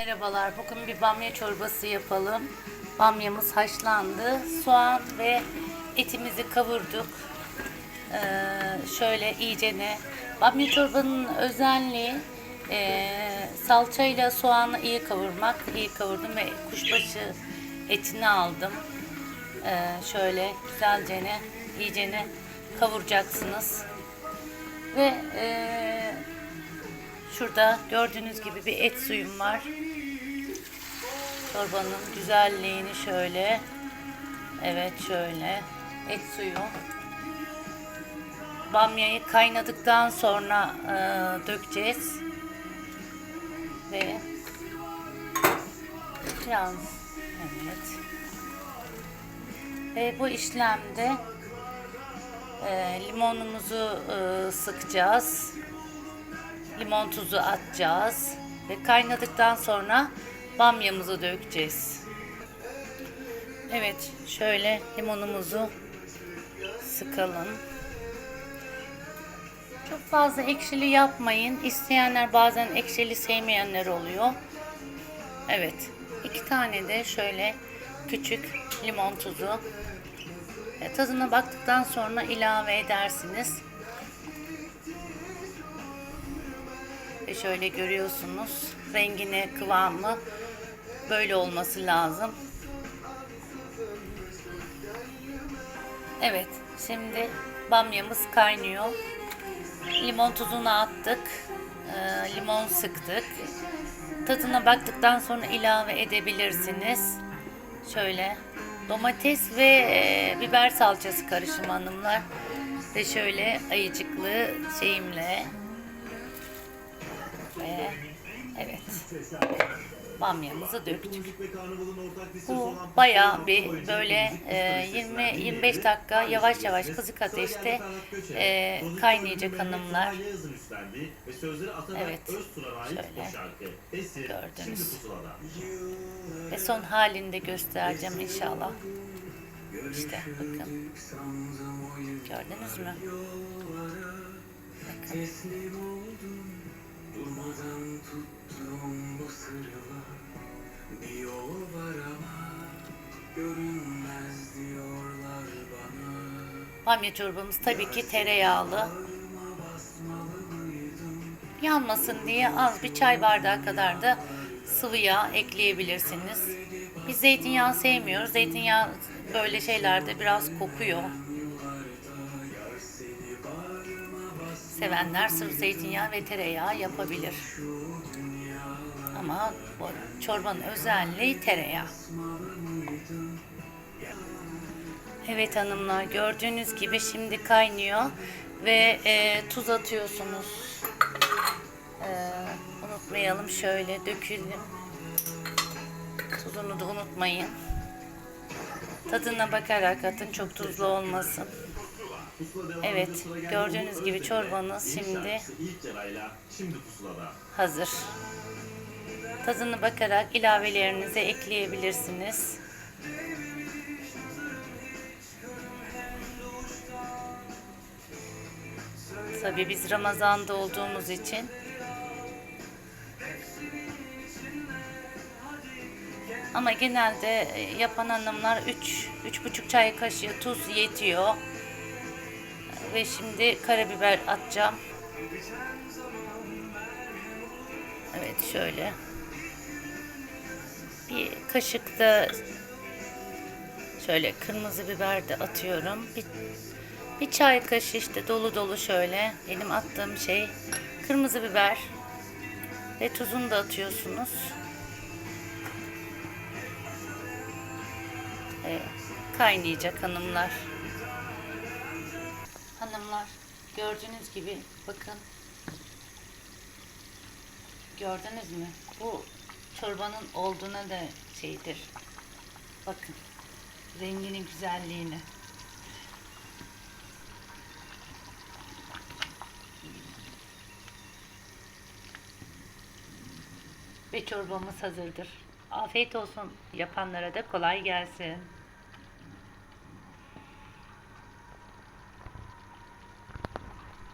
Merhabalar, bugün bir bamya çorbası yapalım. Bamyamız haşlandı. Soğan ve etimizi kavurduk. Ee, şöyle iyicene. Bamya çorbanın özelliği e, salçayla soğanı iyi kavurmak. İyi kavurdum ve kuşbaşı etini aldım. Ee, şöyle güzelcene, iyicene kavuracaksınız. Ve e, Şurada gördüğünüz gibi bir et suyum var. Çorbanın güzelliğini şöyle. Evet şöyle. Et suyu. Bamyayı kaynadıktan sonra e, dökeceğiz. Ve biraz evet. Ve bu işlemde e, limonumuzu e, sıkacağız limon tuzu atacağız ve kaynadıktan sonra bamyamızı dökeceğiz. Evet, şöyle limonumuzu sıkalım. Çok fazla ekşili yapmayın. İsteyenler bazen ekşili sevmeyenler oluyor. Evet, iki tane de şöyle küçük limon tuzu. E, tadına baktıktan sonra ilave edersiniz. Ve şöyle görüyorsunuz rengini, kıvamı böyle olması lazım. Evet, şimdi bamyamız kaynıyor. Limon tuzunu attık. e, limon sıktık. Tadına baktıktan sonra ilave edebilirsiniz. Şöyle domates ve e, biber salçası karışımı hanımlar. Ve şöyle ayıcıklı şeyimle ve evet bamyamızı döktük. Bu bayağı bir böyle e, 20-25 dakika yavaş yavaş kızık ateşte e, kaynayacak hanımlar. Evet, şöyle gördünüz. Ve son halini de göstereceğim inşallah. İşte bakın. Gördünüz mü? Bakın. Bamya çorbamız tabii ki tereyağlı. Yanmasın diye az bir çay bardağı kadar da sıvı yağ ekleyebilirsiniz. Biz zeytinyağı sevmiyoruz. Zeytinyağı böyle şeylerde biraz kokuyor. Sevenler sırf zeytinyağı ve tereyağı yapabilir. Ama bu çorbanın özelliği tereyağı. Evet hanımlar gördüğünüz gibi şimdi kaynıyor ve e, tuz atıyorsunuz. E, unutmayalım şöyle dökülüm. Tuzunu da unutmayın. Tadına bakarak atın çok tuzlu olmasın. Evet gördüğünüz gibi çorbanız şimdi hazır. Tadına bakarak ilavelerinizi ekleyebilirsiniz. Tabii biz Ramazan'da olduğumuz için ama genelde e, yapan hanımlar 3 3,5 çay kaşığı tuz yetiyor. Ve şimdi karabiber atacağım. Evet şöyle. Bir kaşık da şöyle kırmızı biber de atıyorum. Bir, bir çay kaşığı işte dolu dolu şöyle. Benim attığım şey kırmızı biber ve tuzunu da atıyorsunuz. Evet, kaynayacak hanımlar. Hanımlar gördüğünüz gibi bakın. Gördünüz mü? Bu çorbanın olduğuna da şeydir. Bakın. Renginin güzelliğini. Ve çorbamız hazırdır. Afiyet olsun. Yapanlara da kolay gelsin.